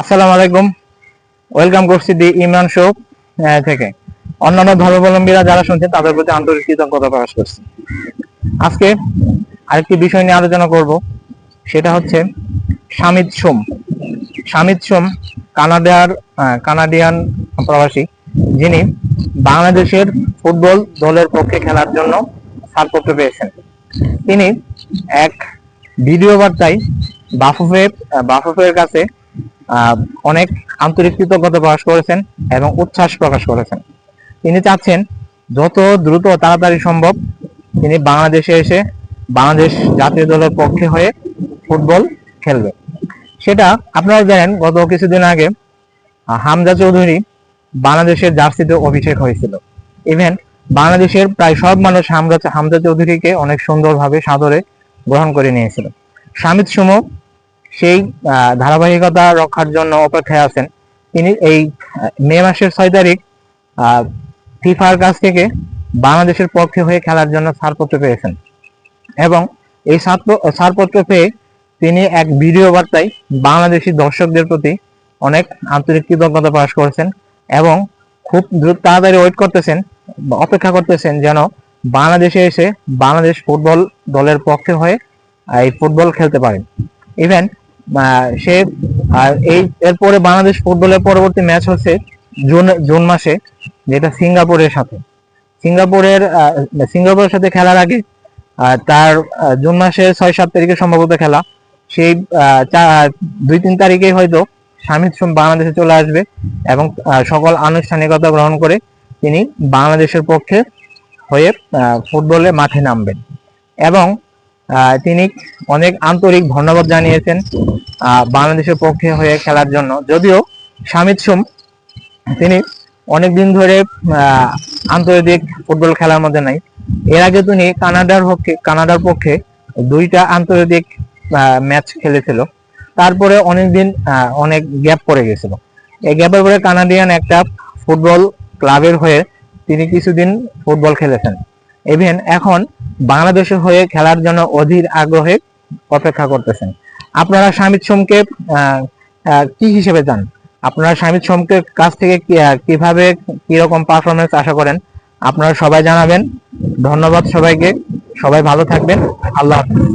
আসসালামু আলাইকুম। ওয়েলকাম করছি দি ইমরান শো থেকে। অন্যান্য ধর্মাবলম্বীরা যারা শুনছেন, তাদের প্রতি আন্তরিক কৃতজ্ঞতা প্রকাশ করছি। আজকে আরেকটি বিষয় নিয়ে আলোচনা করব, সেটা হচ্ছে সামিদ সোম সামিদ সোম কানাডার কানাডিয়ান প্রবাসী, যিনি বাংলাদেশের ফুটবল দলের পক্ষে খেলার জন্য ছাড়পত্র পেয়েছেন। তিনি এক ভিডিও বার্তায় বাফুফে বাফুফের কাছে অনেক আন্তরিক কৃতজ্ঞতা প্রকাশ করেছেন এবং উচ্ছ্বাস প্রকাশ করেছেন। তিনি চাচ্ছেন যত দ্রুত তাড়াতাড়ি সম্ভব তিনি বাংলাদেশে এসে বাংলাদেশ জাতীয় দলের পক্ষে হয়ে ফুটবল খেলবে। সেটা আপনারা জানেন, গত কিছুদিন আগে হামজা চৌধুরী বাংলাদেশের জার্সিতে অভিষেক হয়েছিল। ইভেন বাংলাদেশের প্রায় সব মানুষ হামজা হামজা চৌধুরীকে অনেক সুন্দরভাবে সাদরে গ্রহণ করে নিয়েছিল। সামিদ সুমো সেই ধারাবাহিকতা রক্ষার জন্য অপেক্ষায় আছেন। তিনি এই মে মাসের ছয় তারিখ ফিফার কাছ থেকে বাংলাদেশের পক্ষে হয়ে খেলার জন্য ছাড়পত্র পেয়েছেন। এবং এই ছাড়প- ছাড়পত্র পেয়ে তিনি এক ভিডিও বার্তায় বাংলাদেশি দর্শকদের প্রতি অনেক আন্তরিক কৃতজ্ঞতা প্রকাশ করেছেন এবং খুব দ্রুত তাড়াতাড়ি ওয়েট করতেছেন অপেক্ষা করতেছেন যেন বাংলাদেশে এসে বাংলাদেশ ফুটবল দলের পক্ষে হয়ে এই ফুটবল খেলতে পারেন। ইভেন সে, আর এই, এরপরে বাংলাদেশ ফুটবলের পরবর্তী ম্যাচ হচ্ছে জুন জুন মাসে, যেটা সিঙ্গাপুরের সাথে। সিঙ্গাপুরের সিঙ্গাপুরের সাথে খেলার আগে তার জুন মাসের ছয় সাত তারিখে সম্ভবত খেলা। সেই দুই তিন তারিখে হয়তো স্বামী বাংলাদেশে চলে আসবে এবং সকল আনুষ্ঠানিকতা গ্রহণ করে তিনি বাংলাদেশের পক্ষে হয়ে ফুটবলে মাঠে নামবেন। এবং তিনি অনেক আন্তরিক ধন্যবাদ জানিয়েছেন বাংলাদেশের পক্ষে হয়ে খেলার জন্য। যদিও শামিদ সোম, তিনি অনেকদিন ধরে আন্তর্জাতিক ফুটবল খেলার মধ্যে নাই। এর আগে তিনি কানাডার পক্ষে কানাডার পক্ষে দুইটা আন্তর্জাতিক ম্যাচ খেলেছিল। তারপরে অনেকদিন অনেক গ্যাপ পড়ে গেছিল। এই গ্যাপের পরে কানাডিয়ান একটা ফুটবল ক্লাবের হয়ে তিনি কিছুদিন ফুটবল খেলেছেন। ইভেন এখন বাংলাদেশের হয়ে খেলার জন্য অধীর আগ্রহে অপেক্ষা করতেছেন। আপনারা স্বামী সোমকে কি হিসেবে যান আপনারা স্বামী সোমকে কাছ থেকে কীভাবে কীরকম পারফরমেন্স আশা করেন? আপনারা সবাই জানাবেন। ধন্যবাদ সবাইকে। সবাই ভালো থাকবেন। আল্লাহ হাফেজ।